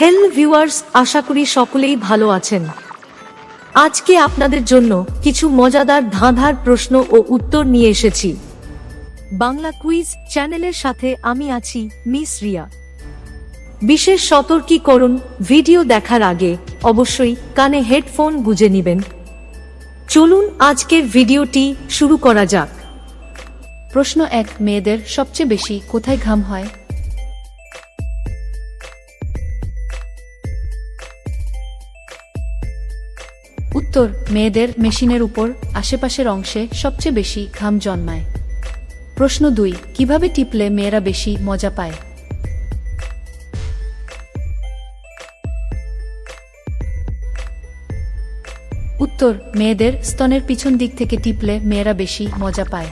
হেল viewers আশা করি সকলেই ভালো আছেন। আজকে আপনাদের জন্য কিছু মজাদার ধাঁধার প্রশ্ন ও উত্তর নিয়ে এসেছি। বাংলা কুইজ চ্যানেলের সাথে আমি আছি মিস রিয়া। বিশেষ সতর্কীকরণ ভিডিও দেখার আগে অবশ্যই কানে হেডফোন গুজে নেবেন। চলুন আজকের ভিডিওটি শুরু করা যাক। প্রশ্ন এক, মেয়েদের সবচেয়ে বেশি কোথায় ঘাম হয়? উত্তর, মেয়েদের মেশিনের উপর, আশেপাশের অংশে সবচেয়ে বেশি ঘাম জন্মায়। প্রশ্ন দুই, কীভাবে টিপলে মেয়েরা বেশি মজা পায়? উত্তর, মেয়েদের স্তনের পিছন দিক থেকে টিপলে মেয়েরা বেশি মজা পায়।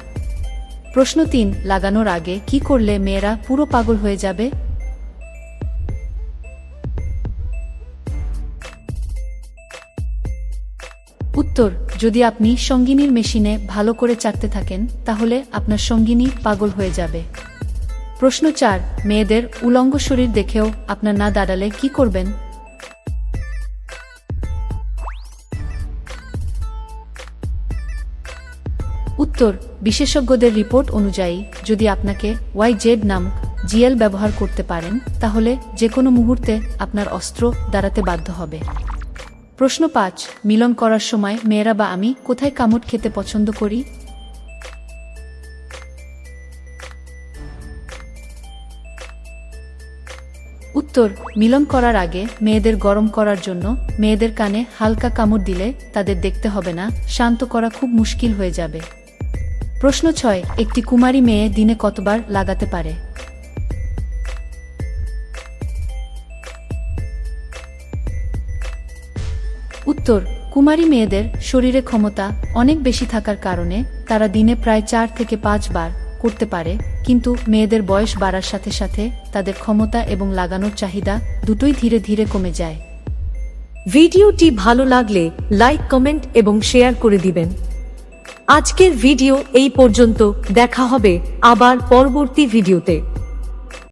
প্রশ্ন তিন, লাগানোর আগে কি করলে মেয়েরা পুরো পাগল হয়ে যাবে? উত্তর, যদি আপনি সঙ্গিনীর মেশিনে ভালো করে চাটতে থাকেন, তাহলে আপনার সঙ্গিনী পাগল হয়ে যাবে। প্রশ্ন চার, মেয়েদের উলঙ্গ শরীর দেখেও আপনার না দাঁড়ালে কি করবেন? উত্তর, বিশেষজ্ঞদের রিপোর্ট অনুযায়ী, যদি আপনাকে ওয়াই জেড নামক জিএল ব্যবহার করতে পারেন, তাহলে যে কোনো মুহূর্তে আপনার অস্ত্র দাঁড়াতে বাধ্য হবে। প্রশ্ন পাঁচ, মিলন করার সময় মেয়েরা বা আমি কোথায় কামড় খেতে পছন্দ করি? উত্তর, মিলন করার আগে মেয়েদের গরম করার জন্য মেয়েদের কানে হালকা কামড় দিলে তাদের দেখতে হবে না, শান্ত করা খুব মুশকিল হয়ে যাবে। প্রশ্ন ছয়, একটি কুমারী মেয়ে দিনে কতবার লাগাতে পারে? উত্তর, কুমারী মেয়েদের শরীরে ক্ষমতা অনেক বেশি থাকার কারণে তারা দিনে প্রায় চার থেকে পাঁচ বার করতে পারে, কিন্তু মেয়েদের বয়স বাড়ার সাথে সাথে তাদের ক্ষমতা এবং লাগানোর চাহিদা দুটোই ধীরে ধীরে কমে যায়। ভিডিওটি ভালো লাগলে লাইক, কমেন্ট এবং শেয়ার করে দিবেন। আজকের ভিডিও এই পর্যন্ত, দেখা হবে আবার পরবর্তী ভিডিওতে।